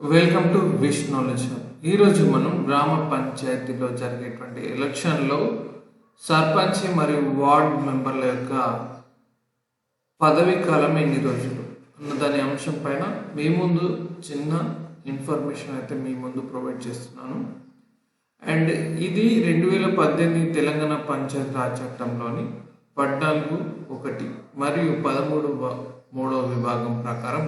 Welcome to wish knowledge hub ఈరోజు మనం గ్రామ పంచాయతీలో జరిగేటువంటి ఎలక్షన్లో సర్పంచ్ మరియు వార్డ్ మెంబర్ల యొక్క పదవీ కాలం ఎన్ని రోజులు అన్న దాని అంశం పైన మీ ముందు చిన్న ఇన్ఫర్మేషన్ అయితే మీ ముందు ప్రొవైడ్ చేస్తున్నాను. అండ్ ఇది రెండు వేల పద్దెనిమిది తెలంగాణ పంచాయత్ రాజ్ చట్టంలోని పద్నాలుగు ఒకటి మరియు పదమూడు మూడవ విభాగం ప్రకారం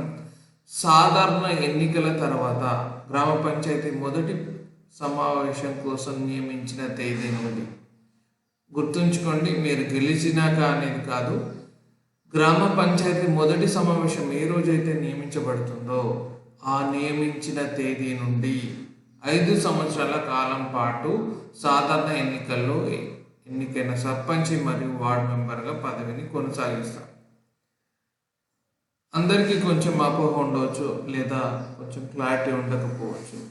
సాధారణ ఎన్నికల తర్వాత గ్రామ పంచాయతీ మొదటి సమావేశం కోసం నియమించిన తేదీ నుండి. గుర్తుంచుకోండి మీరు గెలిచినాక అనేది కాదు గ్రామ పంచాయతీ మొదటి సమావేశం ఏ రోజైతే నియమించబడుతుందో ఆ నియమించిన తేదీ నుండి ఐదు సంవత్సరాల కాలం పాటు సాధారణ ఎన్నికల్లో ఎన్నికైన సర్పంచి మరియు వార్డు మెంబర్గా పదవిని కొనసాగిస్తారు. అందరికీ కొంచెం అపోహ ఉండవచ్చు లేదా కొంచెం క్లారిటీ ఉండకపోవచ్చు.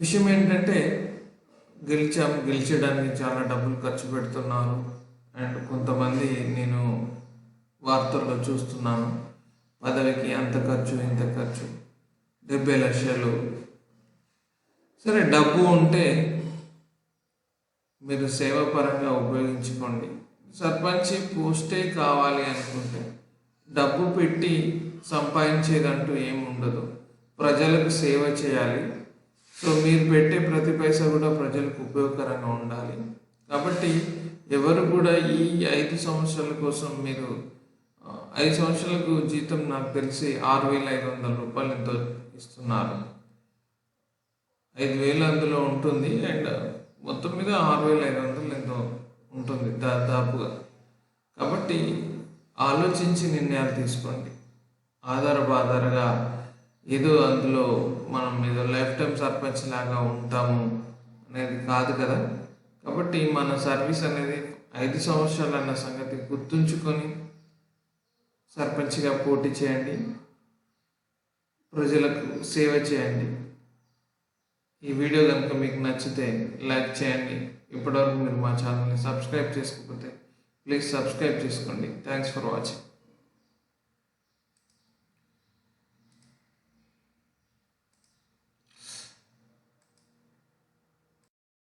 విషయం ఏంటంటే గెలిచాం గెలిచడానికి చాలా డబ్బులు ఖర్చు పెడుతున్నారు. అండ్ కొంతమంది నేను వార్తల్లో చూస్తున్నాను. పదవికి అంత ఖర్చు ఇంత ఖర్చు. డెబ్బై లక్షలు. సరే డబ్బు ఉంటే మీరు సేవాపరంగా ఉపయోగించుకోండి. సర్పంచ్ పోస్టే కావాలి అనుకుంటే. డబ్బు పెట్టి సంపాదించేదంటూ ఏమి ఉండదు ప్రజలకు సేవ చేయాలి. సో మీరు పెట్టే ప్రతి పైసా కూడా ప్రజలకు ఉపయోగకరంగా ఉండాలి. కాబట్టి ఎవరు కూడా ఈ ఐదు సంవత్సరాల కోసం మీరు ఐదు సంవత్సరాలకు జీతం నాకు తెలిసి ఆరు వేల ఐదు వందల రూపాయలు ఎంతో ఇస్తున్నారు. ఐదు వేలు అందులో ఉంటుంది అండ్ మొత్తం మీద ఆరు వేల ఐదు వందలు ఎంతో ఉంటుంది దాదాపుగా కాబట్టి ఆలోచించి నిర్ణయాలు తీసుకోండి. ఆధార బాధారగా ఏదో అందులో మనం ఏదో లైఫ్ టైం సర్పంచ్ లాగా ఉంటాము అనేది కాదు కదా. కాబట్టి మన సర్వీస్ అనేది ఐదు సంవత్సరాలు అన్న సంగతి గుర్తుంచుకొని సర్పంచ్గా పోటీ చేయండి. ప్రజలకు సేవ చేయండి. ఈ వీడియో కనుక మీకు నచ్చితే లైక్ చేయండి. ఇప్పటివరకు మీరు మా ఛానల్ని సబ్స్క్రైబ్ చేసుకోకపోతే ప్లీజ్ సబ్స్క్రైబ్ చేసుకోండి. Thanks for watching